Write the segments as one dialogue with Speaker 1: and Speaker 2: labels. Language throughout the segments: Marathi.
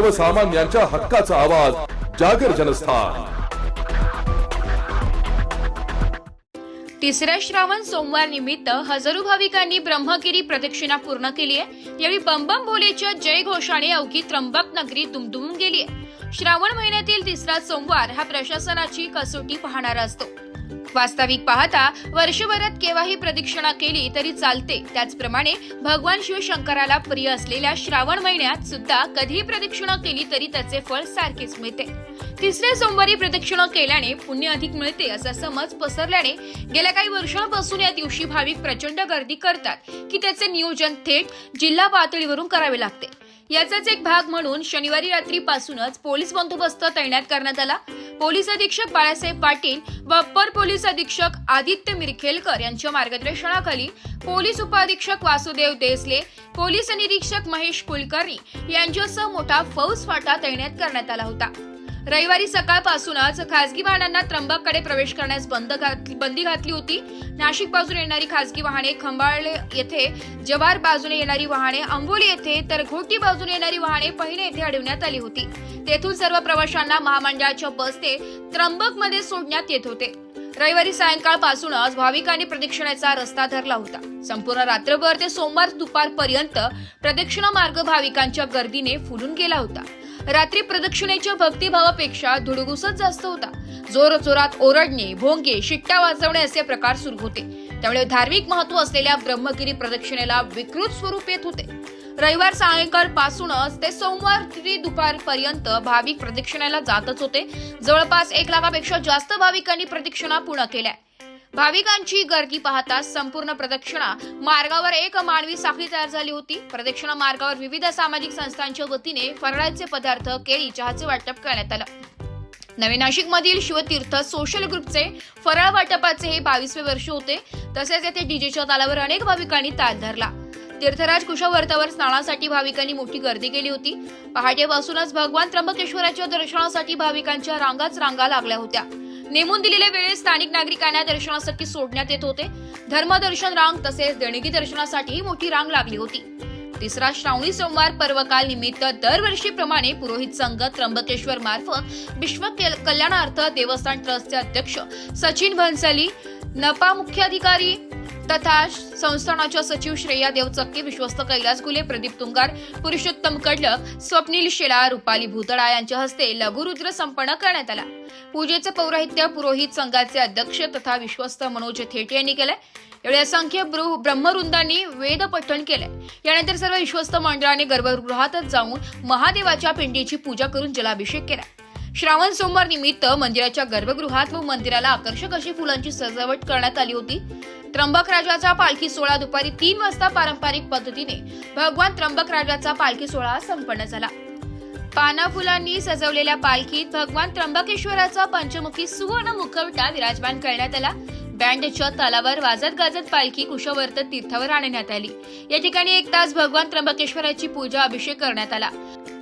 Speaker 1: सर्वसामान्यांच्या हक्काचा आवाज जागर जनस्थान.
Speaker 2: तिसऱ्या श्रावण सोमवार निमित्त हजारो भाविकांनी ब्रह्मगिरी प्रदक्षिणा पूर्ण केली आहे. यावेळी बंबम भोलेच्या जय घोषाने अवघी त्र्यंबक नगरी दुमदुमून गेली आहे. श्रावण महिन्यातील तिसरा सोमवार हा प्रशासनाची कसोटी पाहणारा असतो. वास्तविक पाहता वर्षभरात केव्हाही प्रदक्षिणा केली तरी चालते. त्याचप्रमाणे भगवान शिवशंकराला प्रिय असलेल्या श्रावण महिन्यात सुद्धा कधीही प्रदक्षिणा केली तरी त्याचे फळ सारखेच मिळते. तिसऱ्या सोमवारी प्रदक्षिणा केल्याने पुण्य अधिक मिळते असा समज पसरल्याने गेल्या काही वर्षांपासून या दिवशी भाविक प्रचंड गर्दी करतात की त्याचे नियोजन थेट जिल्हा पातळीवरून करावे लागते. याचाच एक भाग म्हणून शनिवारी रात्रीपासूनच पोलीस बंदोबस्त तैनात करण्यात आला. पोलीस अधीक्षक बाळासाहेब पाटील व अप्पर पोलीस अधीक्षक आदित्य मिरखेलकर यांच्या मार्गदर्शनाखाली पोलीस उपअधीक्षक वासुदेव देसले पोलीस निरीक्षक महेश कुलकर्णी यांच्यासह मोठा फौज फाटा तैनात करण्यात आला होता. रविवारी सकाळपासूनच खासगी वाहनांना त्र्यंबककडे प्रवेश करण्यास बंद घात- बंदी घातली होती. नाशिक बाजूने येणारी खासगी वाहने खंबाळे येथे जवार बाजूने येणारी वाहने अंबोली येथे तर घोटी बाजूने येणारी वाहने पहिने येथे अडवण्यात आली होती. तेथून सर्व प्रवाशांना महामंडळाच्या बसने त्र्यंबकमध्ये सोडण्यात येत होते. रविवारी सायंकाळपासूनच भाविकांनी प्रदक्षिणेचा रस्ता धरला होता. संपूर्ण रात्रभर ते सोमवार दुपारपर्यंत प्रदक्षिणा मार्ग भाविकांच्या गर्दीने फुलून गेला होता. रात्री प्रदक्षिणेच्या भक्तिभावापेक्षा धुडगुसच जास्त होता. जोर जोरात ओरडणे भोंगे शिट्ट्या वाजवणे असे प्रकार सुरू होते. त्यामुळे धार्मिक महत्त्व असलेल्या ब्रह्मगिरी प्रदक्षिणेला विकृत स्वरूप येत होते. रविवार सायंकाळ पासूनच ते सोमवार रात्री दुपारपर्यंत भाविक प्रदक्षिणेला जातच होते. जवळपास एक लाखापेक्षा जास्त भाविकांनी प्रदक्षिणा पूर्ण केल्या. भाविकांची गर्दी पाहता संपूर्ण प्रदक्षिणा मार्गावर एक मानवी साखळी तयार झाली होती. प्रदक्षिणा मार्गावर विविध सामाजिक संस्थांच्या वतीने फराळाचे पदार्थ केळी चहाचे वाटप करण्यात आलं. नवी नाशिक मधील शिवतीर्थ सोशल ग्रुपचे फराळ वाटपाचे हे बावीसवे वर्ष होते. तसेच येथे डीजेच्या तालावर अनेक भाविकांनी ताल धरला. तीर्थराज कुशावर्तावर स्नानासाठी भाविकांनी मोठी गर्दी केली होती. पहाटेपासूनच भगवान त्र्यंबकेश्वराच्या दर्शनासाठी भाविकांच्या रांगाच रांगा लागल्या होत्या. नेमून दिलेल्या वेळेत स्थानिक नागरिकांना दर्शनासाठी सोडण्यात येत होते. धर्मदर्शन रांग तसेच देणगी दर्शनासाठी मोठी रांग लागली होती. तिसरा श्रावणी सोमवार पर्वकाल निमित्त दरवर्षीप्रमाणे पुरोहित संघ त्र्यंबकेश्वर मार्फत विश्व कल्याणार्थ देवस्थान ट्रस्टचे अध्यक्ष सचिन भन्सली नपा मुख्याधिकारी तथा संस्थानाच्या सचिव श्रेया देवचक्के विश्वस्त कैलास गुले प्रदीप तुंगार पुरुषोत्तम कडलक स्वप्नील शेलार रुपाली भूतळा यांच्या हस्ते लघुरुद्र संपन्न करण्यात आला. पूजेचं पौराहित्य पुरोहित संघाचे अध्यक्ष तथा विश्वस्त मनोज थेटे यांनी केलंय. एवढे असंख्य ब्रु- ब्रह्मवृंदांनी वेद पठण केलंय. यानंतर सर्व विश्वस्त मंडळाने गर्भगृहातच जाऊन महादेवाच्या पिंडीची पूजा करून जलाभिषेक केला. श्रावण सोमवार निमित्त मंदिराच्या गर्भगृहात व मंदिराला आकर्षक अशी फुलांची सजावट करण्यात आली होती. त्र्यंबक राजाचा पालखी सोहळा दुपारी तीन वाजता पारंपरिक पद्धतीने भगवान त्र्यंबक राजाचा पालखी सोहळा संपन्न झाला. पाना फुलांनी सजवलेल्या पालखीत भगवान त्र्यंबकेश्वराचा पंचमुखी सुवर्ण मुखवटा विराजमान करण्यात आला. बँडच्या तालावर वाजत गाजत पालखी कुशवर्त तीर्थावर आणण्यात आली. या ठिकाणी एक तास भगवान त्र्यंबकेश्वराची पूजा अभिषेक करण्यात आला.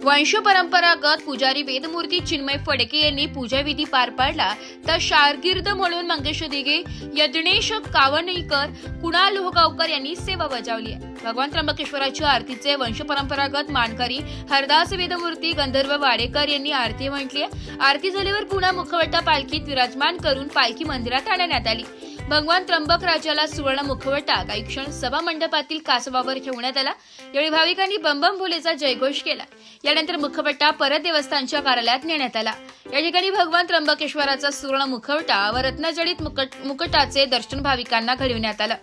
Speaker 2: वंश परंपरागत पुजारी वेदमूर्ती चिन्मय फडके यांनी पूजाविधी पार पाडला. तर शारगिर्द म्हणून मंगेश दिघे यज्ञेश कावणीकर कुणाल लोहगावकर यांनी सेवा बजावली आहे. भगवान त्र्यंबकेश्वराच्या आरतीचे वंश परंपरागत मानकरी हरदास वेदमूर्ती गंधर्व वाडेकर यांनी आरती म्हटली आहे. आरती झाल्यावर पुन्हा मुखवटा पालखीत विराजमान करून पालखी मंदिरात आणण्यात आली. भगवान त्र्यंबक राजाला सुवर्ण मुखवटा काही क्षण सभा मंडपातील कासवावर ठेवण्यात आला. यावेळी भाविकांनी बंबम भोलेचा जयघोष केला. यानंतर मुखवटा परत देवस्थानच्या कार्यालयात नेण्यात आला. या ठिकाणी भगवान त्र्यंबकेश्वराचा सुवर्ण मुखवटा व रत्नजडित मुकट मुकटाचे दर्शन भाविकांना घडविण्यात आलं.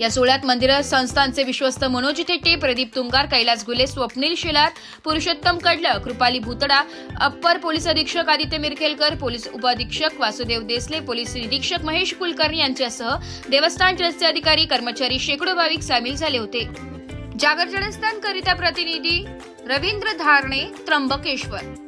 Speaker 2: या सोहळ्यात मंदिर संस्थांचे विश्वस्त मनोज थेटे प्रदीप तुंगार कैलास गुले स्वप्नील शेलार पुरुषोत्तम कडलं कृपाली भूतडा अप्पर पोलीस अधीक्षक आदित्य मिरखेलकर पोलीस उपअधीक्षक वासुदेव देसले पोलीस निरीक्षक महेश कुलकर्णी यांच्यासह देवस्थान ट्रस्टचे अधिकारी कर्मचारी शेकडो भाविक सामील झाले होते. जागर जनस्थान करिता प्रतिनिधी रवींद्र धारणे त्र्यंबकेश्वर.